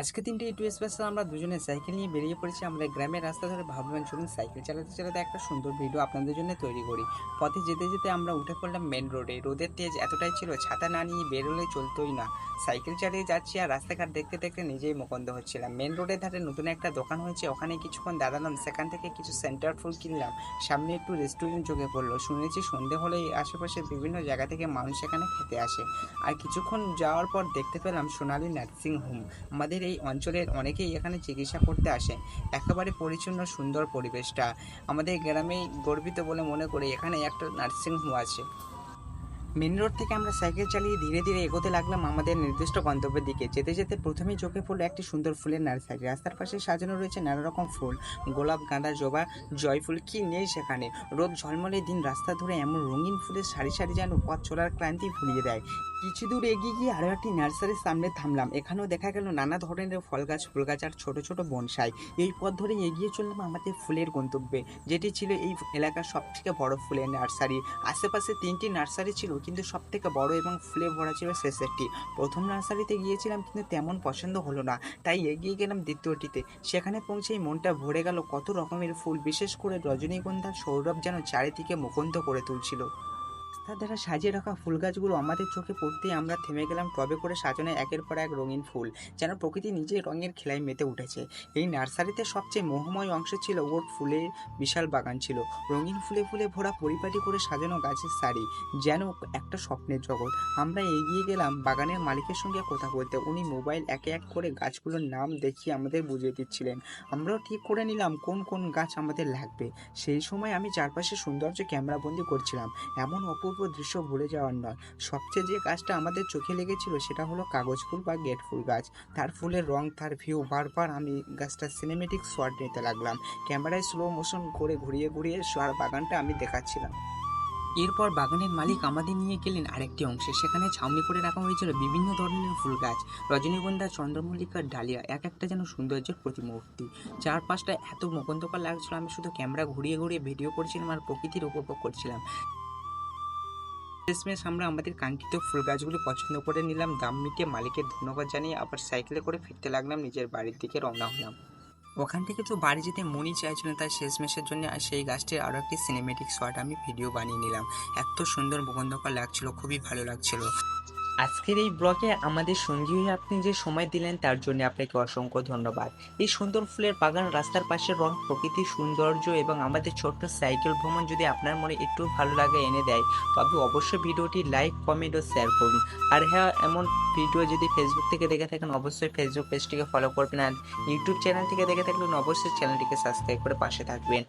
আজকে দিনটা একটু স্পেশাল আমরা দুজনে সাইকেল নিয়ে বেরিয়ে পড়েছি। আমরা গ্রামের রাস্তা ধরে ভাবলাম, চলুন সাইকেল চালাতে চালাতে একটা সুন্দর ভিডিও আপনাদের জন্য তৈরি করি। পথে যেতে যেতে আমরা উঠে পড়লাম মেন রোডে রোদের তেজ এতটাই ছিল, ছাতা না নিয়ে বেরোলে চলতোই না। সাইকেল চালিয়ে যাচ্ছি আর রাস্তাঘাট দেখতে দেখতে নিজেই মকন্দ হচ্ছিলাম। মেন রোডের ধারে নতুন একটা দোকান হয়েছে, ওখানে কিছুক্ষণ দাঁড়ালাম। সেখান থেকে কিছু সেন্টার ফুল কিনলাম। সামনে একটু রেস্টুরেন্ট চোখে পড়ল। শুনেছি সন্ধে হলেই আশেপাশে বিভিন্ন জায়গা থেকে মানুষ এখানে খেতে আসে। আর কিছুক্ষণ যাওয়ার পর দেখতে পেলাম সোনালী নার্সিং হোম আমাদের এই অঞ্চলের অনেকেই এখানে চিকিৎসা করতে আসে একেবারে পরিচ্ছন্ন, সুন্দর পরিবেশটা। আমাদের গ্রামেই গর্বিত বলে মনে করি, এখানে একটা নার্সিংহোম আছে। মেন রোড থেকে আমরা সাইকেল চালিয়ে ধীরে ধীরে এগোতে লাগলাম আমাদের নির্দিষ্ট গন্তব্যের দিকে। যেতে যেতে প্রথমেই চোখে পড়ল একটি সুন্দর ফুলের নার্সারি। রাস্তার পাশে সাজানো রয়েছে নানা রকম ফুল। গোলাপ, গাঁদা, জবা, জয়ফুল, কি নেই সেখানে? রোদ ঝলমলে দিন রাস্তা ধরে এমন রঙিন ফুলের সারি সারি যেন পথ চলার ক্লান্তি ভুলিয়ে দেয়। কিছু দূর এগিয়ে গিয়ে আরও একটি নার্সারির সামনে থামলাম। এখানেও দেখা গেল নানা ধরনের ফল গাছ ফুল গাছ আর ছোট ছোট বনসাই। এই পথ ধরে এগিয়ে চললাম আমাদের ফুলের গন্তব্যে, যেটি ছিল এই এলাকার সব থেকে বড় ফুলের নার্সারি। আশেপাশে তিনটি নার্সারি ছিল কিন্তু সব থেকে বড় এবং ফুলে ভরা ছিল শেষেরটি প্রথম নার্সারিতে গিয়েছিলাম কিন্তু তেমন পছন্দ হলো না, তাই এগিয়ে গেলাম দ্বিতীয়টিতে। সেখানে পৌঁছেই মনটা ভরে গেল কত রকমের ফুল, বিশেষ করে রজনীগন্ধার সৌরভ যেন চারিদিকে মুখন্ত করে তুলছিল। রাস্তার দ্বারা সাজিয়ে রাখা ফুল গাছগুলো আমাদের চোখে পড়তেই আমরা থেমে গেলাম। টবে করে সাজানো একের পর এক রঙিন ফুল, যেন প্রকৃতি নিজেই রঙের খেলায় মেতে উঠেছে। এই নার্সারিতে সবচেয়ে মোহময় অংশ ছিল ওর ফুলের বিশাল বাগান ছিল। রঙিন ফুলে ফুলে ভরা পরিপাটি করে সাজানো গাছের সারি, যেন একটা স্বপ্নের জগৎ। আমরা এগিয়ে গেলাম বাগানের মালিকের সঙ্গে কথা বলতে। উনি মোবাইল একে এক করে গাছগুলোর নাম দেখিয়ে আমাদের বুঝিয়ে দিচ্ছিলেন। আমরাও ঠিক করে নিলাম কোন কোন গাছ আমাদের লাগবে। সেই সময় আমি চারপাশে সৌন্দর্য ক্যামেরাবন্দি করছিলাম। এমন অপূর্ব দৃশ্য ভুলে যাওয়ার নয়। সবচেয়ে যে গাছটা আমাদের চোখে লেগেছিল সেটা হলো কাগজ ফুল বা গেট ফুল গাছ। তার ফুলের রং, তার ভিউ বারবার আমি গাছটার সিনেমেটিক শট নিতে লাগলাম। ক্যামেরায় স্লো মোশন করে ঘুরিয়ে ঘুরিয়ে সার বাগানটা আমি দেখাচ্ছিলাম। এরপর বাগানের মালিক আমাদের নিয়ে গেলেন আরেকটি অংশে। সেখানে ছাউনি করে রাখা হয়েছিল বিভিন্ন ধরনের ফুল গাছ। রজনীগন্ধা, চন্দ্রমল্লিকার ডালিয়া, এক একটা যেন সৌন্দর্যের প্রতিমূর্তি। চারপাশটা এত মকন্দকর লাগছিল, আমি শুধু ক্যামেরা ঘুরিয়ে ঘুরিয়ে ভিডিও করছিলাম আর প্রকৃতির উপভোগ করছিলাম। শেষমেশ আমরা আমাদের কাঙ্ক্ষিত ফুল গাছগুলি পছন্দ করে নিলাম, দাম মিটিয়ে মালিকের ধন্যবাদ জানিয়ে আবার সাইকেলে করে ফিরতে লাগলাম, নিজের বাড়ির দিকে রওনা হলাম। ওখান থেকে তো বাড়ি যেতে মনই চাইছিল তাই শেষমেশের জন্য সেই গাছটির আরও একটি সিনেমেটিক শট আমি ভিডিও বানিয়ে নিলাম। এত সুন্দর মুখন্দকর লাগছিল, খুবই ভালো লাগছিল। আজকের এই ব্লগে আমাদের সঙ্গী হয়ে আপনি যে সময় দিলেন, তার জন্য আপনাকে অসংখ্য ধন্যবাদ। এই সুন্দর ফুলের বাগান, রাস্তার পাশে রং প্রকৃতির সৌন্দর্য এবং আমাদের ছোট্ট সাইকেল ভ্রমণ যদি আপনার মনে একটু ভালো লাগে এনে দেয়, তবে অবশ্যই ভিডিওটি লাইক, কমেন্ট ও শেয়ার করুন। আর হ্যাঁ এমন ভিডিও যদি ফেসবুক থেকে দেখে থাকেন, অবশ্যই ফেসবুক পেজটিকে ফলো করবেন আর ইউটিউব চ্যানেল থেকে দেখে থাকলে অবশ্যই চ্যানেলটিকে সাবস্ক্রাইব করে পাশে থাকবেন।